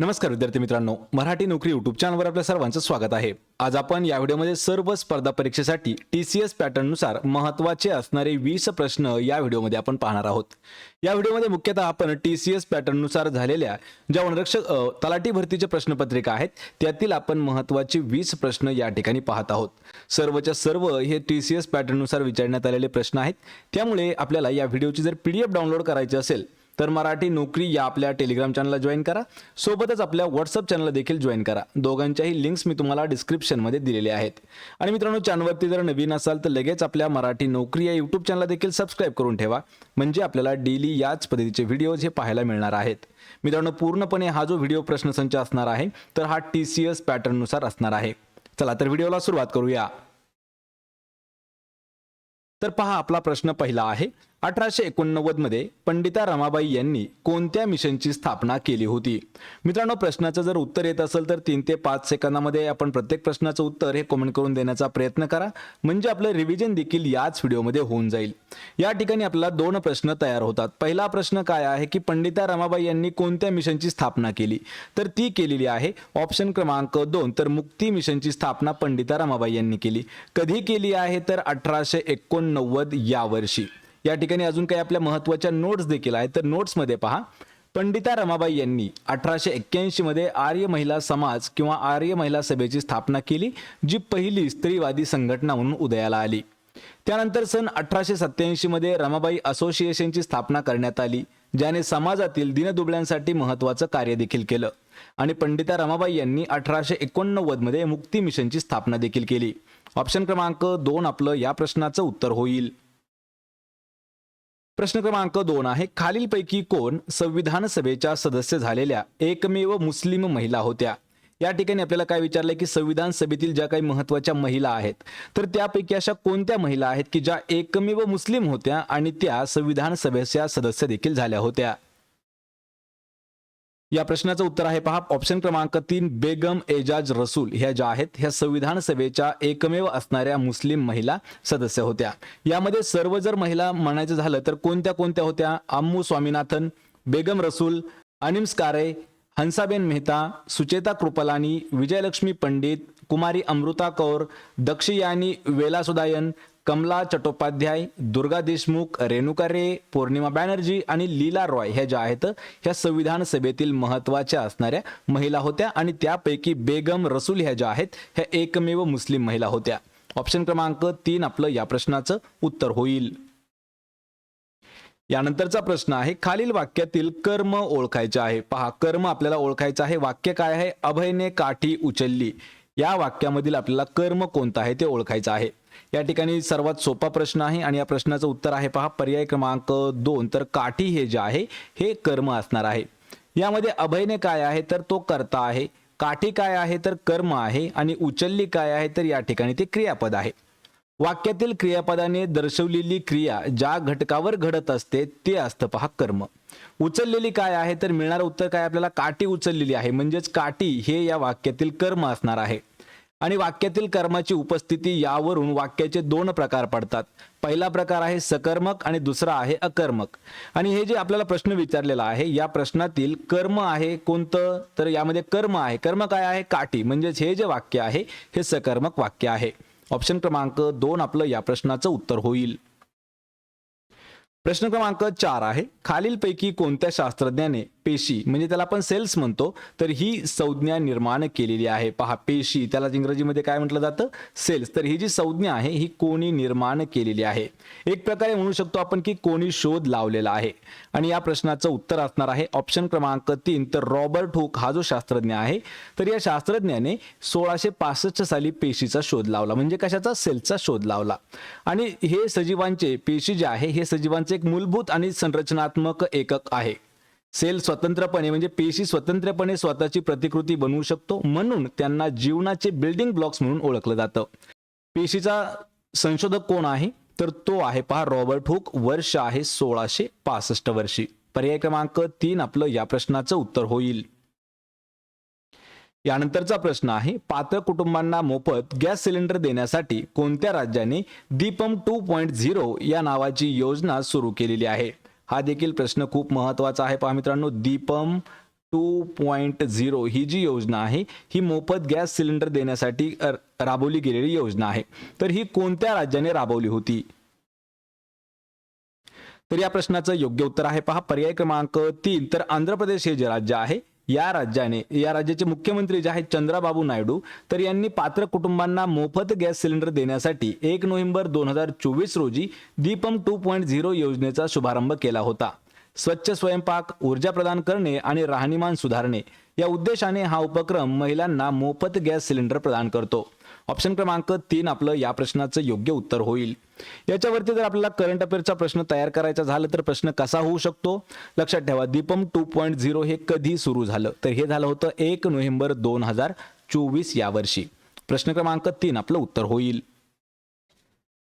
नमस्कार विद्यार्थी मित्रांनो मराठी नोकरी युट्यूब चॅनलवर आपल्या सर्वांचं स्वागत आहे. आज आपण या व्हिडिओमध्ये सर्व स्पर्धा परीक्षेसाठी टी सी एस पॅटर्ननुसार महत्त्वाचे असणारे वीस प्रश्न या व्हिडिओमध्ये आपण पाहणार आहोत. या व्हिडिओमध्ये मुख्यतः आपण टी सी एस पॅटर्ननुसार झालेल्या ज्या वनरक्षक तलाठी भरतीच्या प्रश्नपत्रिका आहेत त्यातील आपण महत्त्वाचे वीस प्रश्न या ठिकाणी पाहत आहोत. सर्वच्या सर्व हे टी सी एस पॅटर्ननुसार विचारण्यात आलेले प्रश्न आहेत. त्यामुळे आपल्याला या व्हिडिओची जर पी डी एफ डाउनलोड करायची असेल तर मराठी नोकरी या आपल्या टेलिग्राम चॅनलला जॉईन करा. सोबतच आपल्या व्हॉट्सअप चॅनलला देखील जॉईन करा. दोघांच्याही लिंक्स मी तुम्हाला डिस्क्रिप्शनमध्ये दिलेले आहेत. आणि मित्रांनो चॅनलवरती जर नवीन असाल तर लगेच आपल्या मराठी नोकरी या यूट्यूब चॅनलला देखील सबस्क्राईब करून ठेवा. म्हणजे आपल्याला डेली याच पद्धतीचे व्हिडिओज हे पाहायला मिळणार आहेत. मित्रांनो पूर्णपणे हा जो व्हिडिओ प्रश्नसंच असणार आहे तर हा टी सी एस पॅटर्ननुसार असणार आहे. चला तर व्हिडिओला सुरुवात करूया. तर पहा आपला प्रश्न पहिला आहे. अठराशे एकोणनव्वदमध्ये पंडिता रमाबाई यांनी कोणत्या मिशनची स्थापना केली होती? मित्रांनो प्रश्नाचं जर उत्तर येत असेल तर तीन ते पाच सेकंदामध्ये आपण प्रत्येक प्रश्नाचं उत्तर हे कमेंट करून देण्याचा प्रयत्न करा. म्हणजे आपलं रिव्हिजन देखील याच व्हिडिओमध्ये होऊन जाईल. या ठिकाणी आपल्याला दोन प्रश्न तयार होतात. पहिला प्रश्न काय आहे की पंडिता रमाबाई यांनी कोणत्या मिशनची स्थापना केली? तर ती केलेली आहे ऑप्शन क्रमांक दोन. तर मुक्ती मिशनची स्थापना पंडिता रमाबाई यांनी केली. कधी केली आहे? तर अठराशे एकोणनव्वद या वर्षी. या ठिकाणी अजून काही आपल्या महत्त्वाच्या नोट्स देखील आहेत. तर नोट्समध्ये पहा. पंडिता रमाबाई यांनी अठराशे एक्क्याऐंशी मध्ये आर्य महिला समाज किंवा आर्य महिला सभेची स्थापना केली जी पहिली स्त्रीवादी संघटना म्हणून उदयाला आली. त्यानंतर सन अठराशे सत्याऐंशी मध्ये रमाबाई असोसिएशनची स्थापना करण्यात आली ज्याने समाजातील दिनदुबळ्यांसाठी महत्वाचं कार्य देखील केलं. आणि पंडिता रमाबाई यांनी अठराशे एकोणनव्वदमध्ये मुक्ती मिशनची स्थापना देखील केली. ऑप्शन क्रमांक दोन आपलं या प्रश्नाचं उत्तर होईल. प्रश्न क्रमांक दोन आहे खालीलपैकी कोण संविधान सभेच्या सदस्य झालेल्या एकमेव मुस्लिम महिला होत्या? या ठिकाणी आपल्याला काय विचारलंय की संविधान सभेतील ज्या काही महत्त्वाच्या महिला आहेत तर त्यापैकी अशा कोणत्या महिला आहेत की ज्या एकमेव मुस्लिम होत्या आणि त्या संविधान सभेच्या सदस्य देखील झाल्या होत्या? या प्रश्नाचं उत्तर आहे पहा. ऑप्शन क्रमांक तीन बेगम एजाज रसूल. ह्या ज्या आहेत ह्या संविधान सभेच्या एकमेव असणाऱ्या मुस्लिम महिला सदस्य होत्या. यामध्ये सर्व जर महिला म्हणायचं झालं तर कोणत्या कोणत्या होत्या? अम्मू स्वामीनाथन बेगम रसूल अनिम्स कारे हंसाबेन मेहता सुचेता कृपलानी विजयलक्ष्मी पंडित कुमारी अमृता कौर दक्षयानी वेलासुदायन कमला चट्टोपाध्याय दुर्गा देशमुख रेणुका रे पौर्णिमा बॅनर्जी आणि लीला रॉय ह्या ज्या आहेत ह्या संविधान सभेतील महत्त्वाच्या असणाऱ्या महिला होत्या आणि त्यापैकी बेगम रसूल ह्या ज्या आहेत ह्या एकमेव मुस्लिम महिला होत्या. ऑप्शन क्रमांक तीन आपलं या प्रश्नाचं उत्तर होईल. यानंतरचा प्रश्न आहे खालील वाक्यातील कर्म ओळखायचे आहे. पहा कर्म आपल्याला ओळखायचं आहे वाक्य काय आहे? अभयने काठी उचलली. या वाक्यामधील आपल्याला कर्म कोणतं आहे ते ओळखायचं आहे. या ठिकाणी सर्वात सोपा प्रश्न आहे आणि या प्रश्नाचं उत्तर आहे पहा पर्याय क्रमांक दोन. तर काठी हे जे आहे हे कर्म असणार आहे. यामध्ये अभयने काय आहे तर तो करता आहे. काठी काय आहे तर कर्म आहे. आणि उचलली काय आहे तर या ठिकाणी ते क्रियापद आहे. वाक्यातील क्रियापदाने दर्शवलेली क्रिया ज्या घटकावर घडत असते ते असतं पहा कर्म. उचललेली काय आहे तर मिळणारं उत्तर काय आपल्याला? काठी उचललेली आहे. म्हणजेच काठी हे या वाक्यातील कर्म असणार आहे. आणि वाक्यातील कर्माची उपस्थिती यावरून वाक्याचे दोन प्रकार पडतात. पहिला प्रकार आहे सकर्मक आणि दुसरा आहे अकर्मक. आणि हे जे आपल्याला प्रश्न विचारलेला आहे या प्रश्नातील कर्म आहे कोणतं? तर यामध्ये कर्म आहे. कर्म काय आहे? काठी. म्हणजेच हे जे वाक्य आहे हे सकर्मक वाक्य आहे. ऑप्शन क्रमांक दोन आपलं या प्रश्नाचं उत्तर होईल. प्रश्न क्रमांक चार आहे. खालीलपैकी कोणत्या शास्त्रज्ञाने पेशी म्हणजे त्याला आपण सेल्स म्हणतो तर ही संज्ञा निर्माण केलेली आहे. पहा पेशी त्याला इंग्रजीमध्ये काय म्हटलं जातं? सेल्स तर ही जी संज्ञा आहे ही कोणी निर्माण केलेली आहे. एक प्रकारे म्हणू शकतो आपण की कोणी शोध लावलेला आहे. आणि या प्रश्नाचं उत्तर असणार आहे ऑप्शन क्रमांक तीन. तर रॉबर्ट हुक हा जो शास्त्रज्ञ आहे तर या शास्त्रज्ञाने सोळाशे पासष्ट साली पेशीचा शोध लावला. म्हणजे कशाचा? सेल्सचा शोध लावला. आणि हे सजीवांचे पेशी जे आहे हे सजीवांचे एक मूलभूत आणि संरचना संरचनात्मक एकक आहे. सेल स्वतंत्रपणे म्हणजे पेशी स्वतंत्रपणे स्वतःची प्रतिकृती बनवू शकतो म्हणून त्यांना जीवनाचे बिल्डिंग ब्लॉक्स म्हणून ओळखलं जातं. पेशीचा संशोधक कोण आहे? तर तो आहे पहा रॉबर्ट हुक वर्ष आहे सोळाशे पासष्ट वर्षी. पर्याय क्रमांक तीन आपलं या प्रश्नाचं उत्तर होईल. यानंतरचा प्रश्न आहे पात्र कुटुंबांना मोफत गॅस सिलेंडर देण्यासाठी कोणत्या राज्याने दीपम टू पॉईंट झिरो या नावाची योजना सुरू केलेली आहे? हा देखील प्रश्न खूप महत्त्वाचा आहे. पहा मित्रांनो दीपम टू पॉईंट झिरो ही जी योजना आहे ही मोफत गॅस सिलेंडर देण्यासाठी राबवली गेलेली योजना आहे. तर ही कोणत्या राज्याने राबवली होती? तर या प्रश्नाचं योग्य उत्तर आहे. पहा पर्याय क्रमांक तीन. तर आंध्र प्रदेश हे जे राज्य आहे या राज्याने या राज्याचे मुख्यमंत्री जे आहेत चंद्राबाबू नायडू तर यांनी पात्र कुटुंबांना मोफत गॅस सिलेंडर देण्यासाठी एक नोव्हेंबर दोन हजार चोवीस रोजी दीपम टू पॉईंट झिरो योजनेचा शुभारंभ केला होता. स्वच्छ स्वयंपाक ऊर्जा प्रदान करणे आणि राहणीमान सुधारणे या उद्देशाने हा उपक्रम महिलांना मोफत गॅस सिलेंडर प्रदान करतो. ऑप्शन क्रमांक तीन आपलं या प्रश्नाचं योग्य उत्तर होईल. याच्यावरती जर आपल्याला करंट अफेअरचा प्रश्न तयार करायचा झाला तर प्रश्न कसा होऊ शकतो? लक्षात ठेवा दीपम टू पॉईंट झिरो हे कधी सुरू झालं? तर हे झालं होतं एक नोव्हेंबर दोन हजार चोवीस या वर्षी प्रश्न क्रमांक तीन आपलं उत्तर होईल.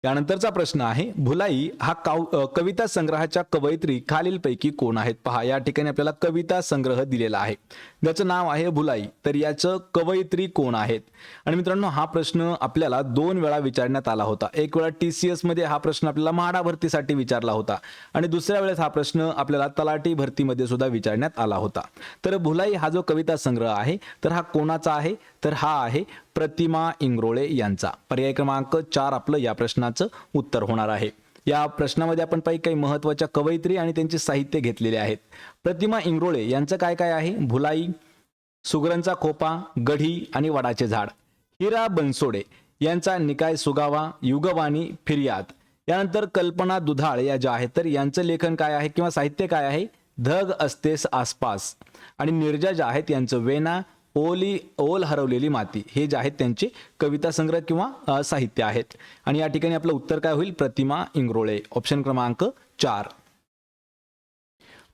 त्यानंतरचा प्रश्न आहे भुलाई हा काव कविता संग्रहाच्या कवयित्री खालीलपैकी कोण आहेत? पहा या ठिकाणी आपल्याला कविता संग्रह दिलेला आहे. ज्याचं नाव आहे भुलाई तर याचं कवयित्री कोण आहेत? आणि मित्रांनो हा प्रश्न आपल्याला दोन वेळा विचारण्यात आला होता. एक वेळा टी सी मध्ये हा प्रश्न आपल्याला म्हाडा भरतीसाठी विचारला होता. आणि दुसऱ्या वेळेस हा प्रश्न आपल्याला तलाठी भरतीमध्ये सुद्धा विचारण्यात आला होता. तर भुलाई हा जो कविता संग्रह आहे तर हा कोणाचा आहे? तर हा आहे प्रतिमा इंग्रोळे यांचा. पर्याय क्रमांक चार आपलं या प्रश्नाचं उत्तर होणार आहे. या प्रश्नामध्ये आपण पाहिजे काही महत्त्वाच्या कवयित्री आणि त्यांचे साहित्य घेतलेले आहेत. प्रतिमा इंग्रोळे यांचं काय काय आहे? भुलाई सुगरणचा खोपा गढी आणि वडाचे झाड. हिरा बनसोडे यांचा निकाय सुगावा युगवाणी फिर्याद. यानंतर कल्पना दुधाळ या ज्या आहेत तर यांचं लेखन काय आहे किंवा साहित्य काय आहे? धग असतेस आसपास. आणि निर्जा ज्या आहेत यांचं वेना ओली ओल हरवलेली माती हे जे आहेत त्यांचे कविता संग्रह किंवा साहित्य आहेत. आणि या ठिकाणी आपलं उत्तर काय होईल? प्रतिमा इंग्रोळे ऑप्शन क्रमांक चार.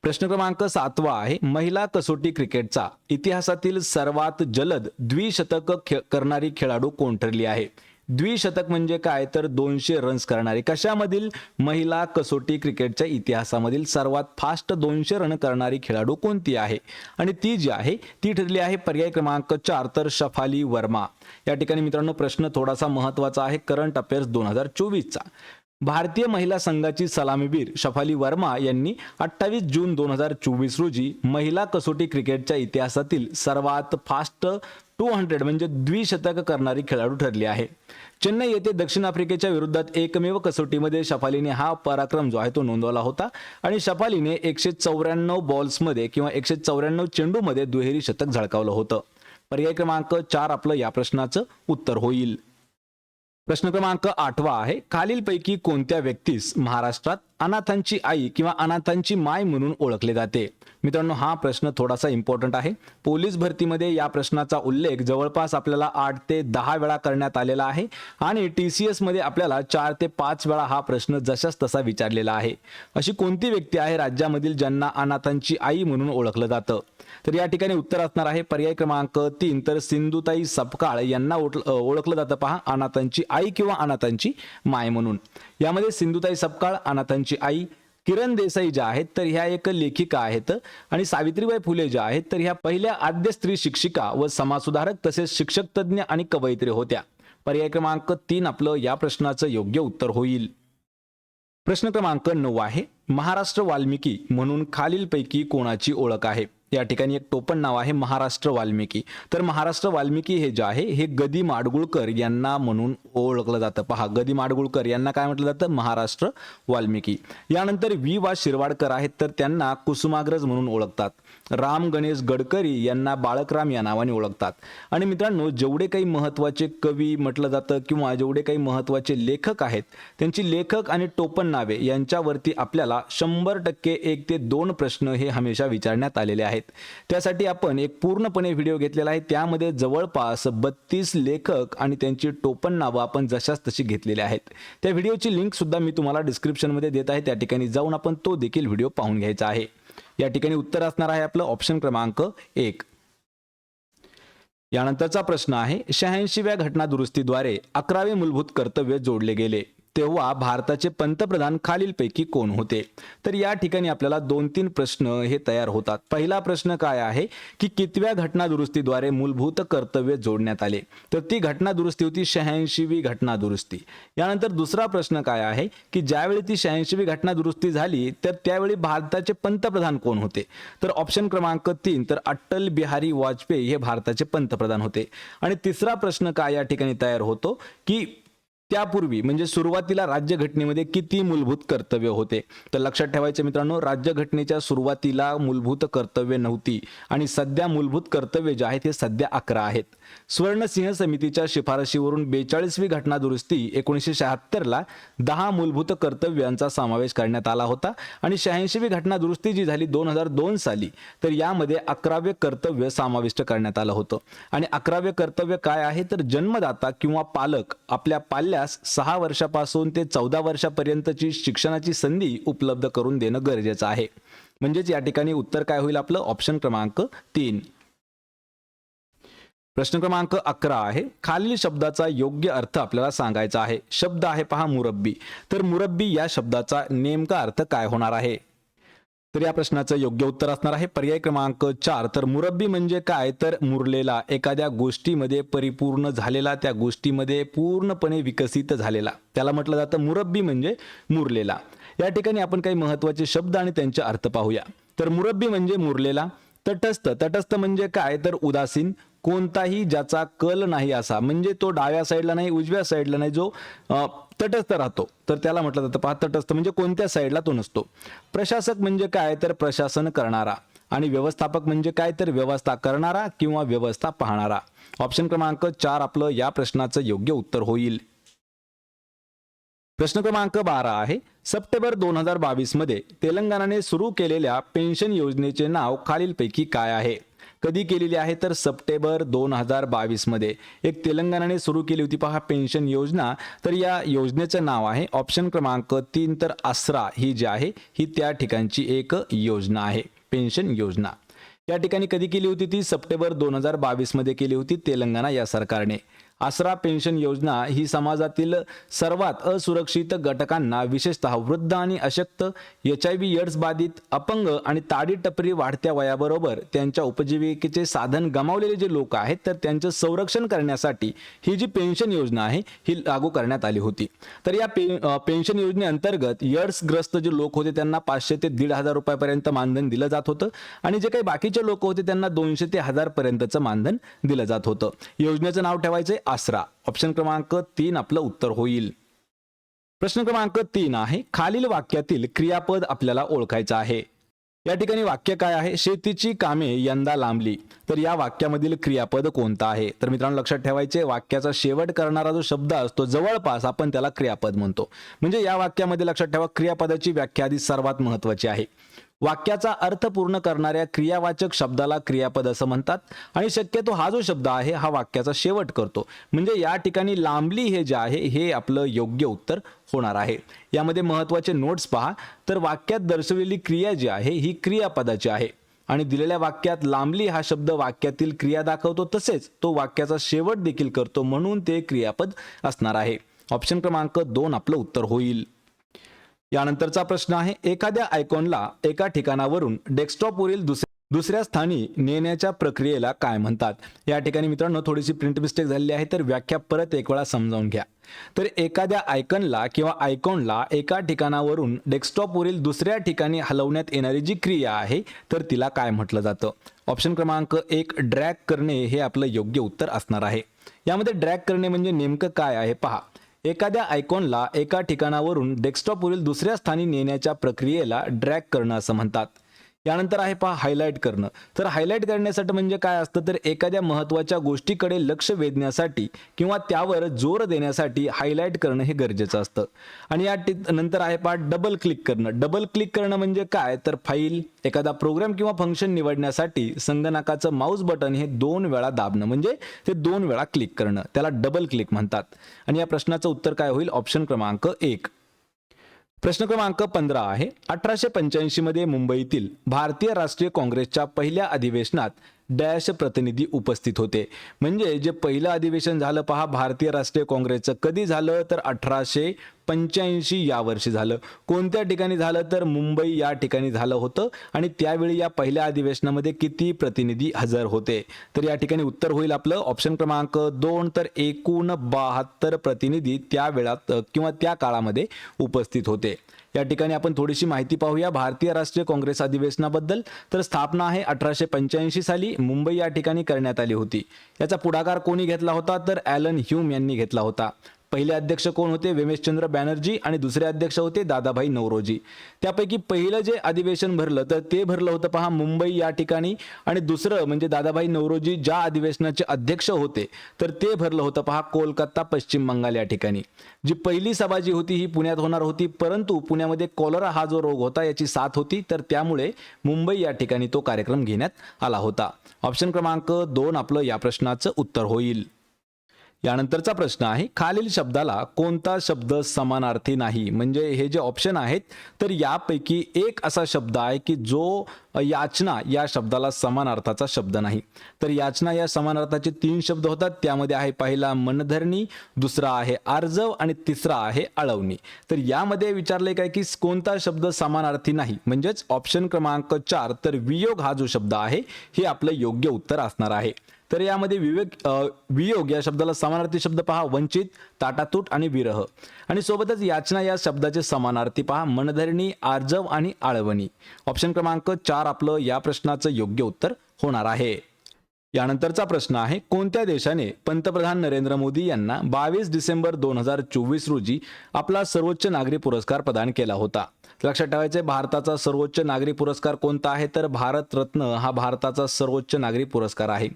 प्रश्न क्रमांक सातवा आहे महिला कसोटी क्रिकेटचा. इतिहासातील सर्वात जलद द्विशतक खे- करणारी खेळाडू कोण ठरली आहे? द्विशतक म्हणजे काय? तर दोनशे रन्स करणारी. कशामधील महिला कसोटी क्रिकेटच्या इतिहासामधील सर्वात फास्ट दोनशे रन करणारी खेळाडू कोणती आहे? आणि ती जी आहे ती ठरली आहे पर्याय क्रमांक चार तर शफाली वर्मा. या ठिकाणी मित्रांनो प्रश्न थोडासा महत्त्वाचा आहे. करंट अफेअर्स दोन हजार चोवीसचा. भारतीय महिला संघाची सलामीवीर शफाली वर्मा यांनी अठ्ठावीस जून दोन हजार चोवीस रोजी महिला कसोटी क्रिकेटच्या इतिहासातील सर्वात फास्ट टू हंड्रेड म्हणजे द्विशतक करणारी खेळाडू ठरली आहे. चेन्नई येथे दक्षिण आफ्रिकेच्या विरुद्धात एकमेव कसोटीमध्ये शफालीने हा पराक्रम जो आहे तो नोंदवला होता आणि शफालीने एकशे चौऱ्याण्णव बॉल्समध्ये किंवा एकशे चौऱ्याण्णव चेंडूमध्ये दुहेरी शतक झळकावलं होतं. पर्याय क्रमांक चार आपलं या प्रश्नाचं उत्तर होईल. प्रश्न क्रमांक आठवा आहे. खालीलपैकी कोणत्या व्यक्तीस महाराष्ट्रात अनाथांची आई किंवा अनाथांची माय म्हणून ओळखले जाते. मित्रांनो हा प्रश्न थोडासा इम्पॉर्टंट आहे. पोलीस भरतीमध्ये या प्रश्नाचा उल्लेख जवळपास आपल्याला आठ ते दहा वेळा करण्यात आलेला आहे आणि टी सी मध्ये आपल्याला चार ते पाच वेळा हा प्रश्न जशाच तसा विचारलेला आहे. अशी कोणती व्यक्ती आहे राज्यामधील ज्यांना अनाथांची आई म्हणून ओळखलं जातं? तर या ठिकाणी उत्तर असणार आहे पर्याय क्रमांक तीन. तर सिंधुताई सपकाळ यांना ओळखलं जातं पहा अनाथांची आई किंवा अनाथांची माय म्हणून. यामध्ये सिंधुताई सपकाळ अनाथांची आई किरण देसाई ज्या आहेत तर ह्या एक लेखिका आहेत आणि सावित्रीबाई फुले ज्या आहेत तर ह्या पहिल्या आद्य स्त्री शिक्षिका व समाजसुधारक तसेच शिक्षक तज्ज्ञ आणि कवयित्री होत्या. पर्याय क्रमांक तीन आपलं या प्रश्नाचं योग्य उत्तर होईल. प्रश्न क्रमांक नऊ आहे महाराष्ट्र वाल्मिकी म्हणून खालीलपैकी कोणाची ओळख आहे? या ठिकाणी एक टोपण नाव आहे महाराष्ट्र वाल्मिकी. तर महाराष्ट्र वाल्मिकी हे जे आहे हे गदी माडगुळकर यांना म्हणून ओळखलं जातं. पहा गदी माडगुळकर यांना काय म्हटलं जातं? महाराष्ट्र वाल्मिकी. यानंतर वी वा शिरवाडकर आहेत तर त्यांना कुसुमाग्रज म्हणून ओळखतात. राम गणेश गडकरी यांना बाळकराम या नावाने ओळखतात. आणि मित्रांनो जेवढे काही महत्त्वाचे कवी म्हटलं जातं किंवा जेवढे काही महत्त्वाचे लेखक आहेत त्यांची लेखक आणि टोपण नावे यांच्यावरती आपल्याला शंभर टक्के एक ते दोन प्रश्न हे हमेशा विचारण्यात आलेले आहेत. त्यासाठी आपण एक पूर्णपणे व्हिडिओ घेतलेला आहे. त्यामध्ये जवळपास बत्तीस लेखक आणि त्यांची टोपण नावं आपण जशाच तशी घेतलेली आहेत. त्या व्हिडिओची लिंक सुद्धा मी तुम्हाला डिस्क्रिप्शनमध्ये देत आहे. त्या ठिकाणी जाऊन आपण तो देखील व्हिडिओ पाहून घ्यायचा आहे. या ठिकाणी उत्तर असणार आहे आपलं ऑप्शन क्रमांक एक. यानंतरचा प्रश्न आहे शहाऐंशीव्या घटना दुरुस्तीद्वारे अकरावे मूलभूत कर्तव्य जोडले गेले. तेव्हा भारताचे पंतप्रधान खालीलपैकी कोण होते? तर या ठिकाणी आपल्याला दोन तीन प्रश्न हे तयार होतात. पहिला प्रश्न काय आहे? की कितव्या घटना दुरुस्तीद्वारे मूलभूत कर्तव्य जोडण्यात आले? तर ती घटना दुरुस्ती होती शहाऐंशीवी घटना दुरुस्ती यानंतर दुसरा प्रश्न काय आहे? की ज्यावेळी ती शहाऐंशीवी घटना दुरुस्ती झाली तर त्यावेळी भारताचे पंतप्रधान कोण होते? तर ऑप्शन क्रमांक तीन तर अटल बिहारी वाजपेयी हे भारताचे पंतप्रधान होते. आणि तिसरा प्रश्न काय या ठिकाणी तयार होतो? की त्यापूर्वी म्हणजे सुरुवातीला राज्यघटनेमध्ये किती मूलभूत कर्तव्य होते? तर लक्षात ठेवायचे मित्रांनो राज्यघटनेच्या सुरुवातीला मूलभूत कर्तव्य नव्हती आणि सध्या मूलभूत कर्तव्य जे आहेत ते सध्या अकरा आहेत. स्वर्णसिंह समितीच्या शिफारशीवरून बेचाळीसवी घटना दुरुस्ती एकोणीसशे शहात्तरला दहा मूलभूत कर्तव्यांचा समावेश करण्यात आला होता आणि शहाऐंशीवी घटना दुरुस्ती जी झाली दोन हजार दोन साली तर यामध्ये अकरावे कर्तव्य समाविष्ट करण्यात आलं होतं. आणि अकरावे कर्तव्य काय आहे? तर जन्मदाता किंवा पालक आपल्या पाल्यास सहा वर्षापासून ते चौदा वर्षापर्यंतची शिक्षणाची संधी उपलब्ध करून देणं गरजेचं आहे. म्हणजेच या ठिकाणी उत्तर काय होईल आपलं? ऑप्शन क्रमांक तीन. प्रश्न क्रमांक अकरा आहे. खालील शब्दाचा योग्य अर्थ आपल्याला सांगायचा आहे. शब्द आहे पहा मुरब्बी. तर मुरब्बी या शब्दाचा नेमका अर्थ काय होणार आहे? तर या प्रश्नाचं योग्य उत्तर असणार आहे. पर्याय क्रमांक चार. तर मुरब्बी म्हणजे काय? तर मुरलेला एखाद्या गोष्टीमध्ये परिपूर्ण झालेला त्या गोष्टीमध्ये पूर्णपणे विकसित झालेला. त्याला म्हटलं जातं मुरब्बी म्हणजे मुरलेला. या ठिकाणी आपण काही महत्त्वाचे शब्द आणि त्यांचे अर्थ पाहूया. तर मुरब्बी म्हणजे मुरलेला तटस्थ. तटस्थ म्हणजे काय? तर उदासीन कोणताही ज्याचा कल नाही असा म्हणजे तो डाव्या साईडला नाही उजव्या साईडला नाही जो तटस्थ राहतो. तर त्याला म्हटलं जातं पहा तटस्थ म्हणजे कोणत्या साईडला तो नसतो. प्रशासक म्हणजे काय तर प्रशासन करणारा आणि व्यवस्थापक म्हणजे काय तर व्यवस्था करणारा किंवा व्यवस्था पाहणारा. ऑप्शन क्रमांक चार आपलं या प्रश्नाचं योग्य उत्तर होईल. प्रश्न क्रमांक बारा आहे. सप्टेंबर दोन हजार बावीसमध्ये तेलंगणाने सुरू केलेल्या पेन्शन योजनेचे नाव खालीलपैकी काय आहे? कधी केलेली आहे तर सप्टेंबर दोन हजार बावीसमध्ये. एक तेलंगणाने सुरू केली होती पहा पेन्शन योजना. तर या योजनेचं नाव आहे ऑप्शन क्रमांक तीन तर आसरा ही जी आहे ही त्या ठिकाणची एक योजना आहे पेन्शन योजना. या ठिकाणी कधी केली होती ती? सप्टेंबर दोन हजार बावीसमध्ये केली होती तेलंगणा या सरकारने. आसरा पेन्शन योजना ही समाजातील सर्वात असुरक्षित घटकांना विशेषतः वृद्ध आणि अशक्त एच आय व्ही एड्स बाधित अपंग आणि ताडी टपरी वाढत्या वयाबरोबर त्यांच्या उपजीविकेचे साधन गमावलेले जे लोक आहेत तर त्यांचं संरक्षण करण्यासाठी ही जी पेन्शन योजना आहे ही लागू करण्यात आली होती. तर या पे पेन्शन योजनेअंतर्गत एड्स ग्रस्त जे लोक होते त्यांना पाचशे ते दीड हजार रुपयापर्यंत मानधन दिलं जात होतं आणि जे काही बाकीचे लोक होते त्यांना दोनशे ते हजारपर्यंतचं मानधन दिलं जात होतं. योजनेचं नाव ठेवायचं आसरा. ऑप्शन क्रमांक तीन आपलं उत्तर होईल. प्रश्न क्रमांक तीन आहे खालील वाक्यातील क्रियापद आपल्याला ओळखायचं आहे. या ठिकाणी वाक्य काय आहे? शेतीची कामे यंदा लांबली. तर या वाक्यामधील क्रियापद कोणतं आहे? तर मित्रांनो लक्षात ठेवायचे वाक्याचा शेवट करणारा जो शब्द असतो जवळपास आपण त्याला क्रियापद म्हणतो. म्हणजे या वाक्यामध्ये लक्षात ठेवा क्रियापदाची व्याख्या आधी सर्वात महत्वाची आहे. वाक्याचा अर्थ पूर्ण करणाऱ्या क्रियावाचक शब्दाला क्रियापद असं म्हणतात. आणि शक्यतो हा जो शब्द आहे हा वाक्याचा शेवट करतो. म्हणजे या ठिकाणी लांबली हे जे आहे हे आपलं योग्य उत्तर होणार आहे. यामध्ये महत्त्वाचे नोट्स पहा. तर वाक्यात दर्शवलेली क्रिया जी आहे ही क्रियापदाची आहे. आणि दिलेल्या वाक्यात लांबली हा शब्द वाक्यातील क्रिया दाखवतो तसेच तो वाक्याचा शेवट देखील करतो म्हणून ते क्रियापद असणार आहे. ऑप्शन क्रमांक दोन आपलं उत्तर होईल. यानंतरचा प्रश्न आहे एखाद्या आयकॉनला एका ठिकाणावरून डेस्कटॉपवरील दुसऱ्या दुसऱ्या स्थानी नेण्याच्या प्रक्रियेला काय म्हणतात? या ठिकाणी मित्रांनो थोडीशी प्रिंट मिस्टेक झालेली आहे तर व्याख्या परत एक वेळा समजावून घ्या. तर एखाद्या आयकनला किंवा आयकॉनला एका ठिकाणावरून डेस्कटॉपवरील दुसऱ्या ठिकाणी हलवण्यात येणारी जी क्रिया आहे तर तिला काय म्हटलं जातं? ऑप्शन क्रमांक एक ड्रॅग करणे हे आपलं योग्य उत्तर असणार आहे. यामध्ये ड्रॅग करणे म्हणजे नेमकं काय आहे? पहा. एखाद्या आयकॉनला एका ठिकाणावरून डेस्कटॉपवरील दुसऱ्या स्थानी नेण्याच्या प्रक्रियेला ड्रॅग करणं असं म्हणतात. यानंतर आहे पहा हायलाईट करणं. तर हायलाईट करण्यासाठी म्हणजे काय असतं? तर एखाद्या महत्त्वाच्या गोष्टीकडे लक्ष वेधण्यासाठी किंवा त्यावर जोर देण्यासाठी हायलाईट करणं हे गरजेचं असतं. आणि या नंतर आहे पहा डबल क्लिक करणं. डबल क्लिक करणं म्हणजे काय? तर फाईल एखादा प्रोग्राम किंवा फंक्शन निवडण्यासाठी संगणकाचं माऊस बटन हे दोन वेळा दाबणं. म्हणजे ते दोन वेळा क्लिक करणं. त्याला डबल क्लिक म्हणतात. आणि या प्रश्नाचं उत्तर काय होईल? ऑप्शन क्रमांक एक. प्रश्न क्रमांक पंधरा आहे. अठराशे पंच्याऐंशी मध्ये मुंबईतील भारतीय राष्ट्रीय काँग्रेसच्या पहिल्या अधिवेशनात डॅश प्रतिनिधी उपस्थित होते. म्हणजे जे पहिलं अधिवेशन झालं पहा भारतीय राष्ट्रीय काँग्रेसचं. कधी झालं तर अठराशे पंच्याऐंशी या वर्षी झालं. कोणत्या ठिकाणी झालं तर मुंबई या ठिकाणी झालं होतं. आणि त्यावेळी या पहिल्या अधिवेशनामध्ये किती प्रतिनिधी हजर होते. तर या ठिकाणी उत्तर होईल आपलं. ऑप्शन क्रमांक दोन तर एकूण बहात्तर प्रतिनिधी त्या वेळात किंवा त्या काळामध्ये उपस्थित होते. या ठिकाणी आपण थोडीशी माहिती पाहूया. भारतीय राष्ट्रीय काँग्रेस अधिवेशनाबद्दल. तर स्थापना आहे अठराशे पंच्याऐंशी साली. मुंबई या ठिकाणी करण्यात आली होती. याचा पुढाकार कोणी घेतला होता? तर ॲलन ह्यूम यांनी घेतला होता. पहिले अध्यक्ष कोण होते? वेमेशचंद्र बॅनर्जी आणि दुसरे अध्यक्ष होते दादाभाई नवरोजी. त्यापैकी पहिलं जे अधिवेशन भरलं तर ते भरलं होतं पहा मुंबई या ठिकाणी. आणि दुसरं म्हणजे दादाभाई नवरोजी ज्या अधिवेशनाचे अध्यक्ष होते तर ते भरलं होतं पहा कोलकाता पश्चिम बंगाल या ठिकाणी. जी पहिली सभा जी होती ही पुण्यात होणार होती परंतु पुण्यामध्ये कॉलरा हा जो रोग होता याची साथ होती. तर त्यामुळे मुंबई या ठिकाणी तो कार्यक्रम घेण्यात आला होता. ऑप्शन क्रमांक दोन आपलं या प्रश्नाचं उत्तर होईल. यानंतरचा प्रश्न आहे खालील शब्दाला कोणता शब्द समानार्थी नाही? म्हणजे हे जे ऑप्शन आहेत तर यापैकी एक असा शब्द आहे की जो याचना या शब्दाला समानार्थाचा शब्द नाही. तर याचना या समानार्थाचे तीन शब्द होतात. त्यामध्ये आहे पहिला मनधरणी दुसरा आहे आर्जव आणि तिसरा आहे अळवणी. तर यामध्ये विचारले काय की कोणता शब्द समानार्थी नाही? म्हणजेच ऑप्शन क्रमांक चार तर वियोग हा जो शब्द आहे हे आपलं योग्य उत्तर असणार आहे. तर यामध्ये विवेक वियोग या शब्दाला समानार्थी शब्द पहा वंचित ताटातूट आणि विरह. आणि सोबतच याचना या शब्दाचे समानार्थी पहा मनधरणी आर्जव आणि आळवणी. ऑप्शन क्रमांक चार आपलं या प्रश्नाचं योग्य उत्तर होणार आहे. यानंतरचा प्रश्न आहे कोणत्या देशाने पंतप्रधान नरेंद्र मोदी यांना बावीस डिसेंबर दोन हजार चोवीस रोजी आपला सर्वोच्च नागरी पुरस्कार प्रदान केला होता? लक्षात ठेवायचे भारताचा सर्वोच्च नागरी पुरस्कार कोणता आहे? तर भारतरत्न हा भारताचा सर्वोच्च नागरी पुरस्कार आहे.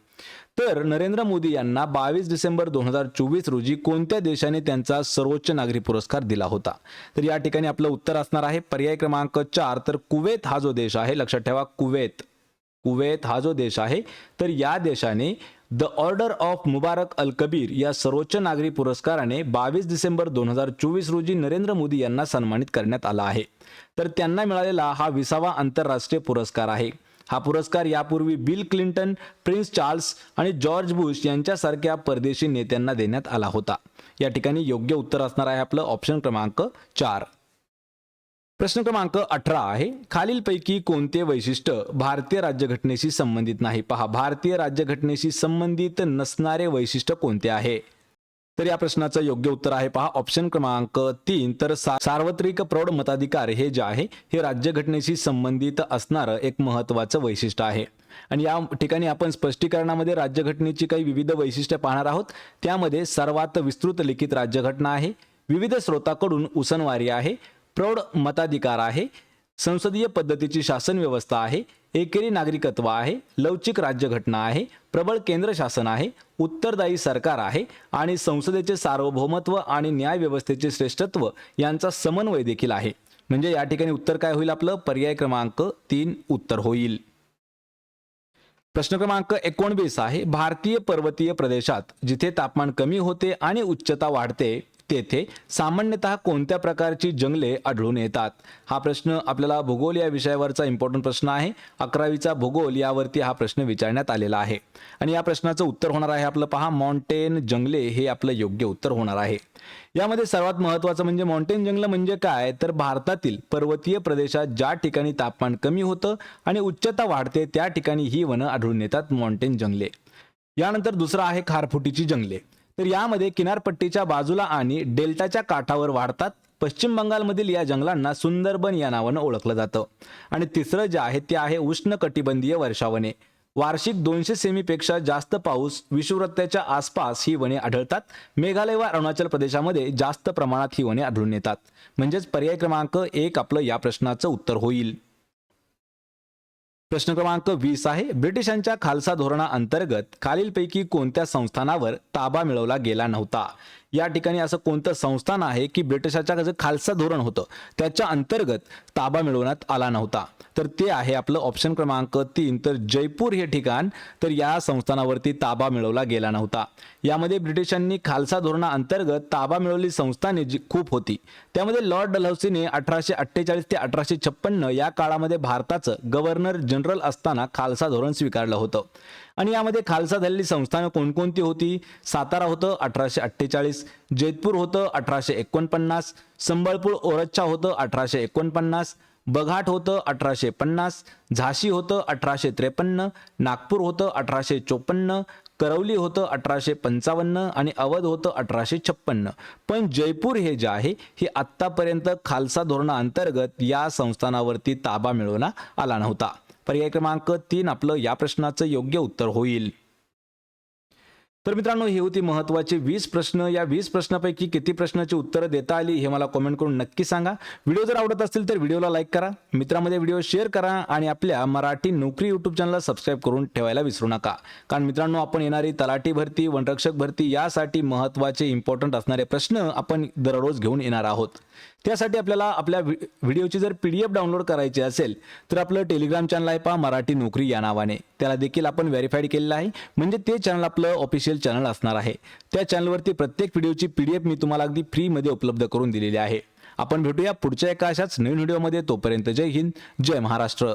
तर नरेंद्र मोदी यांना बावीस डिसेंबर दोन हजार चोवीस रोजी कोणत्या देशाने त्यांचा सर्वोच्च नागरी पुरस्कार दिला होता? तर या ठिकाणी आपलं उत्तर असणार आहे पर्याय क्रमांक चार. तर कुवेत हा जो देश आहे लक्षात ठेवा कुवेत. कुवेत हा जो देश आहे तर या देशाने the order of Mubarak al Kabeer या सर्वोच्च नागरी पुरस्काराने बावीस डिसेंबर दोन हजार चोवीस रोजी नरेंद्र मोदी यांना सन्मानित करण्यात आला आहे. तर त्यांना मिळालेला हा विसावा आंतरराष्ट्रीय पुरस्कार आहे. हा पुरस्कार यापूर्वी बिल क्लिंटन प्रिन्स चार्ल्स आणि जॉर्ज बुश यांच्यासारख्या परदेशी नेत्यांना देण्यात आला होता. या ठिकाणी योग्य उत्तर असणार आहे आपलं ऑप्शन क्रमांक चार. प्रश्न क्रमांक अठरा आहे. खालीलपैकी कोणते वैशिष्ट्य भारतीय राज्यघटनेशी संबंधित नाही? पहा भारतीय राज्यघटनेशी संबंधित नसणारे वैशिष्ट्य कोणते आहे? तर या प्रश्नाचं योग्य उत्तर आहे पहा ऑप्शन क्रमांक तीन. तर सा- सार्वत्रिक प्रौढ मताधिकार हे जे आहे हे राज्यघटनेशी संबंधित असणारं एक महत्वाचं वैशिष्ट्य आहे. आणि या ठिकाणी आपण स्पष्टीकरणामध्ये राज्यघटनेची काही विविध वैशिष्ट्ये पाहणार आहोत. त्यामध्ये सर्वात विस्तृत लिखित राज्यघटना आहे. विविध स्रोताकडून उसनवारी आहे. प्रौढ मताधिकार आहे संसदीय पद्धतीची शासन व्यवस्था आहे एकेरी नागरिकत्व आहे लवचिक राज्यघटना आहे प्रबळ केंद्र शासन आहे उत्तरदायी सरकार आहे आणि संसदेचे सार्वभौमत्व आणि न्यायव्यवस्थेचे श्रेष्ठत्व यांचा समन्वय देखील आहे. म्हणजे या ठिकाणी उत्तर काय होईल आपलं? पर्याय क्रमांक तीन उत्तर होईल. प्रश्न क्रमांक एकोणवीस आहे भारतीय पर्वतीय प्रदेशात जिथे तापमान कमी होते आणि उच्चता वाढते तेथे सामान्यतः कोणत्या प्रकारची जंगले आढळून येतात? हा प्रश्न आपल्याला भूगोल या विषयावरचा इम्पॉर्टंट प्रश्न आहे. अकरावीचा भूगोल यावरती हा प्रश्न विचारण्यात आलेला आहे. आणि या प्रश्नाचं उत्तर होणार आहे आपलं पहा. माउंटेन जंगले हे आपलं योग्य उत्तर होणार आहे. यामध्ये सर्वात महत्वाचं म्हणजे माउंटेन जंगल म्हणजे काय? तर भारतातील पर्वतीय प्रदेशात ज्या ठिकाणी तापमान कमी होतं आणि उच्चता वाढते त्या ठिकाणी ही वनं आढळून येतात माउंटेन जंगले. यानंतर दुसरं आहे खारफुटीची जंगले. तर यामध्ये किनारपट्टीच्या बाजूला आणि डेल्टाच्या काठावर वाढतात. पश्चिम बंगालमधील या जंगलांना सुंदरबन या नावानं ओळखलं जातं. आणि तिसरं जे आहे ते आहे उष्ण कटिबंधीय वर्षावने. वार्षिक दोनशे सेमीपेक्षा जास्त पाऊस विषुववृत्ताच्या आसपास ही वने आढळतात. मेघालय व अरुणाचल प्रदेशामध्ये जास्त प्रमाणात ही वने आढळून येतात. म्हणजेच पर्याय क्रमांक एक आपलं या प्रश्नाचं उत्तर होईल. प्रश्न क्रमांक वीस आहे. ब्रिटिशांच्या खालसा धोरणाअंतर्गत खालीलपैकी कोणत्या संस्थानावर ताबा मिळवला गेला नव्हता? या ठिकाणी असं कोणतं संस्थान आहे की ब्रिटिशाच्या जे खालसा धोरण होतं? त्याच्या अंतर्गत ताबा मिळवण्यात आला नव्हता. तर ते आहे आपलं ऑप्शन क्रमांक तीन. तर जयपूर हे ठिकाण तर या संस्थानावरती ताबा मिळवला गेला नव्हता. यामध्ये ब्रिटिशांनी खालसा धोरणाअंतर्गत ताबा मिळवली संस्थाने जी खूप होती. त्यामध्ये लॉर्ड डलहौसीने अठराशे अठ्ठेचाळीस ते अठराशे छप्पन्न या काळामध्ये भारताचं गव्हर्नर जनरल असताना खालसा धोरण स्वीकारलं होतं. आणि यामध्ये खालसा झालेली संस्थानं कोणकोणती होती? सातारा होतं अठराशे अठ्ठेचाळीस जेतपूर होतं अठराशे एकोणपन्नास संबळपूर ओरच्छा होतं अठराशे एकोणपन्नास बघाट होतं अठराशे पन्नास झाशी होतं अठराशे त्रेपन्न नागपूर होतं अठराशे चोपन्न करवली होतं अठराशे पंचावन्न आणि अवध होतं अठराशे छप्पन्न. पण जयपूर हे जे आहे हे आत्तापर्यंत खालसा धोरणाअंतर्गत या संस्थानावरती ताबा मिळवण्यात आला नव्हता. पर्याय क्रमांक तीन आपलं या प्रश्नाचं योग्य उत्तर होईल. तर मित्रांनो हे होती महत्त्वाचे वीस प्रश्न. या वीस प्रश्नापैकी किती प्रश्नाची उत्तरं देता आली हे मला कॉमेंट करून नक्की सांगा. व्हिडिओ जर आवडत असतील तर व्हिडिओला लाईक करा. मित्रामध्ये व्हिडिओ शेअर करा आणि आपल्या मराठी नोकरी यूट्यूब चॅनलला सबस्क्राईब करून ठेवायला विसरू नका. कारण मित्रांनो आपण येणारी तलाठी भरती वनरक्षक भरती यासाठी महत्त्वाचे इम्पॉर्टंट असणारे प्रश्न आपण दररोज घेऊन येणार आहोत. त्यासाठी आपल्याला आपल्या व्हि- व्हिडिओची जर पी डी एफ डाउनलोड करायची असेल तर आपलं टेलिग्राम चॅनल आहे पहा मराठी नोकरी या नावाने. त्याला देखील आपण व्हेरीफाईड केलेलं आहे. म्हणजे ते चॅनल आपलं ऑफिशियल चॅनल असणार आहे. त्या चॅनलवरती प्रत्येक व्हिडिओची पी डी एफ मी तुम्हाला अगदी फ्रीमध्ये उपलब्ध करून दिलेली आहे. आपण भेटूया पुढच्या एका अशाच नवीन व्हिडिओमध्ये. तोपर्यंत जय हिंद जय महाराष्ट्र.